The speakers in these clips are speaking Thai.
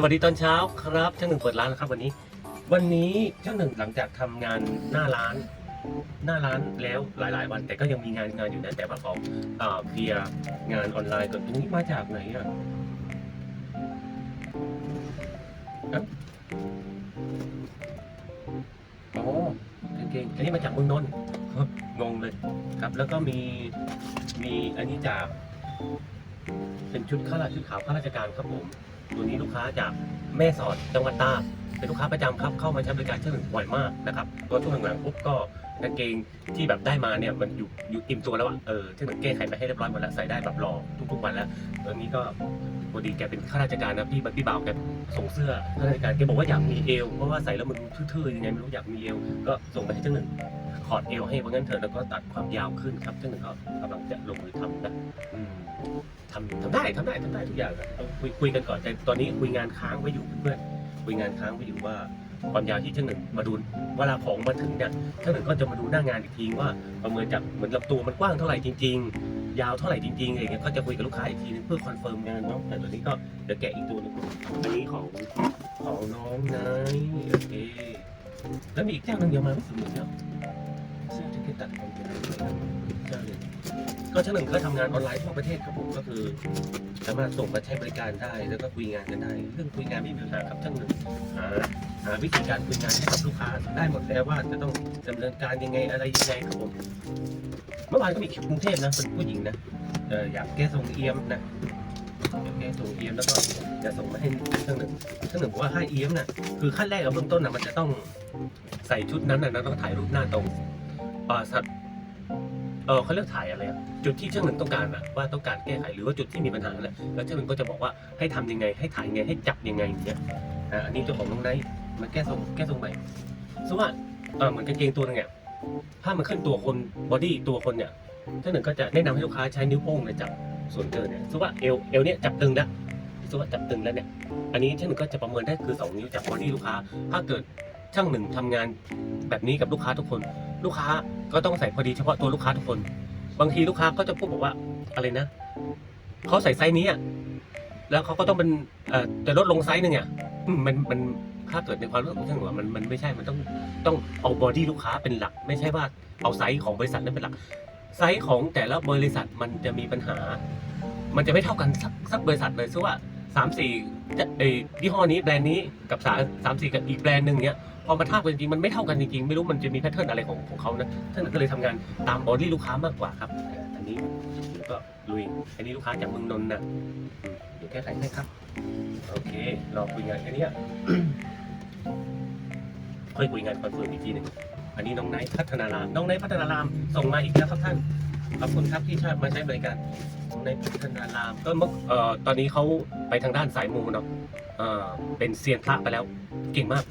สวัสดีตอนเช้าครับช่างหนึ่งเปิดร้านแล้วครับวันนี้ วันนี้ช่างหนึ่งหลังจากทำงานหน้าร้าน หน้าร้านแล้วหลาย ๆ วัน แต่ก็ยังมีงานงานอยู่นะแต่ว่าของเอ่อเคลียร์งานออนไลน์ก่อนตรงนี้มาจากไหนอะอะอ๋อกางเกงอันนี้มาจากเมืองนนท์งงเลยครับ แล้วก็มีมีอันนี้จาก เป็นชุดข้าราชชุดขาวข้าราชการครับผม ตัวนี้ลูกค้าจากแม่สอดจังหวัดตากเป็นลูกค้าประจำครับเข้ามาใช้บริการเชื่อหนึ่งบ่อยมากนะครับตัวช่วงหลังๆปุ๊บก็กางเกงที่แบบได้มาเนี่ยมันอยู่อยู่อิ่มตัวแล้วอะเออเชื่อหนึ่งแก้ไขมาให้เรียบร้อยหมดแล้วใส่ได้แบบรอทุกๆวันแล้วตัวนี้ก็พอดีแกเป็นข้าราชการนะพี่พี่บ่าวแกส่งเสื้อข้าราชการแกบอกว่าอยากมีเอวเพราะว่าใส่แล้วมันทื่อๆยังไงไม่รู้อยากมีเอวก็ส่งไปให้เจ้าหนึ่ง ขอดเอวให้เพราะงั้นเถอะแล้วก็ตัดความยาวขึ้นครับเจ้าหนึ่งก็กำลังจะลงมือทำนะทำทำได้ทำได้ทำได้ทุกอย่างอะคุยคุยกันก่อนแต่ตอนนี้คุยงานค้างไว้อยู่เพื่อนคุยงานค้างไว้อยู่ว่าความยาวที่ช่าหนึ่งมาดูเวลาของมาถึงเนี่ยช่าหนึ่งก็จะมาดูหน้างานอีกทีว่าประเมินจากเหมือนลำตัวมันกว้างเท่าไหร่จริง ๆ ยาวเท่าไหร่จริงๆอะไรเงี้ยก็จะคุยกับลูกค้าอีกทีนึงเพื่อคอนเฟิร์มงานเนาะแต่ตัวนี้ก็เดี๋ยวแกะอีกตัวนึงอันนี้ของของน้องนายโอเคแล้วมีอีกเจ้าหนึ่งเดียวมาไม่ถึงหนึ่งเน ก็ช่างหนึ่งก็ทำงานออนไลน์ทั่วประเทศครับผมก็คือ สามารถส่งมาใช้บริการได้ แล้วก็คุยงานกันได้เรื่องคุยงานไม่มีปัญหาครับช่างหนึ่งหาหาวิธีการคุยงานให้กับลูกค้าได้หมดแล้วว่าจะต้องดำเนินการยังไงอะไรยังไงครับผมเมื่อวานก็มีคิวกรุงเทพนะเป็นผู้หญิงนะอยากแก้ทรงเอียมนะอยากแก้ทรงเอียมแล้วก็จะส่งมาให้ช่างหนึ่งช่างหนึ่งบอกว่าให้เอียมน่ะคือขั้นแรกเบื้องต้นน่ะมันจะต้องใส่ชุดนั้นน่ะแล้วต้องถ่ายรูปหน้าตรงอ่าสัตว์ เออเขาเรียกถ่ายอะไรอะจุดที่ช่างหนึ่งต้องการอะว่าต้องการแก้ไขหรือว่าจุดที่มีปัญหาแหละแล้วช่างหนึ่งก็จะบอกว่าให้ทำยังไง ให้ถ่ายยังไงให้จับยังไงอย่างเงี้ยอ่าอันนี้ตัวของน้องไนท์มาแก้ทรงแก้ทรงใหม่สมมติว่าเออเหมือนกางเกงตัวนึงเนี่ยถ้ามันขึ้นตัวคนบอดี้ตัวคนเนี่ยช่างหนึ่งก็จะแนะนำให้ลูกค้าใช้นิ้วโป้งเนี่ยจับส่วนเกินเนี่ยสมมติว่าเอวเอวเนี่ยจับตึงแล้วสมมติว่าจับตึงแล้วเนี่ยอันนี้ช่างหนึ่งก็จะประเมินได้คือสองนิ้วจับบอดี้ลูกค้า ถ้าเกิดช่างหนึ่งทำงานแบบนี้กับลูกค้าทุกคน ลูกค้าก็ต้องใส่พอดีเฉพาะตัวลูกค้าทุกคน บางทีลูกค้าก็จะพูดบอกว่าอะไรนะเขาใส่ไซส์นี้อะแล้วเขาก็ต้องเป็นเอ่อจะลดลงไซส์หนึ่งอะมันมันถ้าเกิดในความรู้สึกของช่างหนึ่งว่ามันมันไม่ใช่มันต้องต้องเอาบอดี้ลูกค้าเป็นหลัก ไม่ใช่ว่าเอาไซส์ของบริษัทนั้นเป็นหลัก ไซส์ของแต่ละบริษัทมันจะมีปัญหา มันจะไม่เท่ากันสักสักบริษัทเลยซึ่งว่า สามสี่เออยี่ห้อนี้แบรนด์นี้กับสามสามสี่กับอีกแบรนด์หนึ่งเนี้ยพอมาทาบกันจริงมันไม่เท่ากันจริงๆไม่รู้มันจะมีแพทเทิร์นอะไรของของเขานะท่านก็เลยทำงานตามบอดี้ลูกค้ามากกว่าครับอันนี้เดี๋ยวก็ลุยอันนี้ลูกค้าจากเมืองนนท์นะเดี๋ยวแก้ไขให้ครับ โอเครอคุยงานแค่นี้ค่อยคุยงานคอนเฟิร์มอีกทีหนึ่งอันนี้น้องไนท์พัฒนารามน้องไนท์พัฒนารามส่งมาอีกแล้วครับท่านขอบคุณครับที่ชามาใช้บริการ น้องไนพัฒนารามก็เมื่อเอ่อตอนนี้เขาไปทางด้านสายมูเนาะเอ่อเป็นเซียนพระไปแล้ว เก่งมาก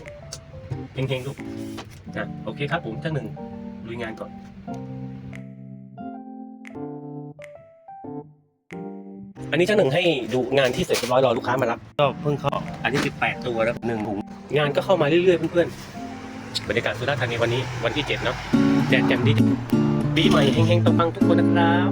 เฮงๆลูกนะโอเคครับผมท่านหนึ่งลุยงานก่อนอันนี้ช่างหนึ่งให้ดูงานที่เสร็จเรียบร้อยรอลูกค้ามารับก็เพิ่งเข้าอันนี้ 18 ตัวแล้วหนึ่งถุงงานก็เข้ามาเรื่อยๆเพื่อนๆบรรยากาศสุราษฎร์ธานีวันนี้วันที่ 7 เนาะแดดแจ่มดีปีใหม่เฮงๆปังๆทุกคนนะครับ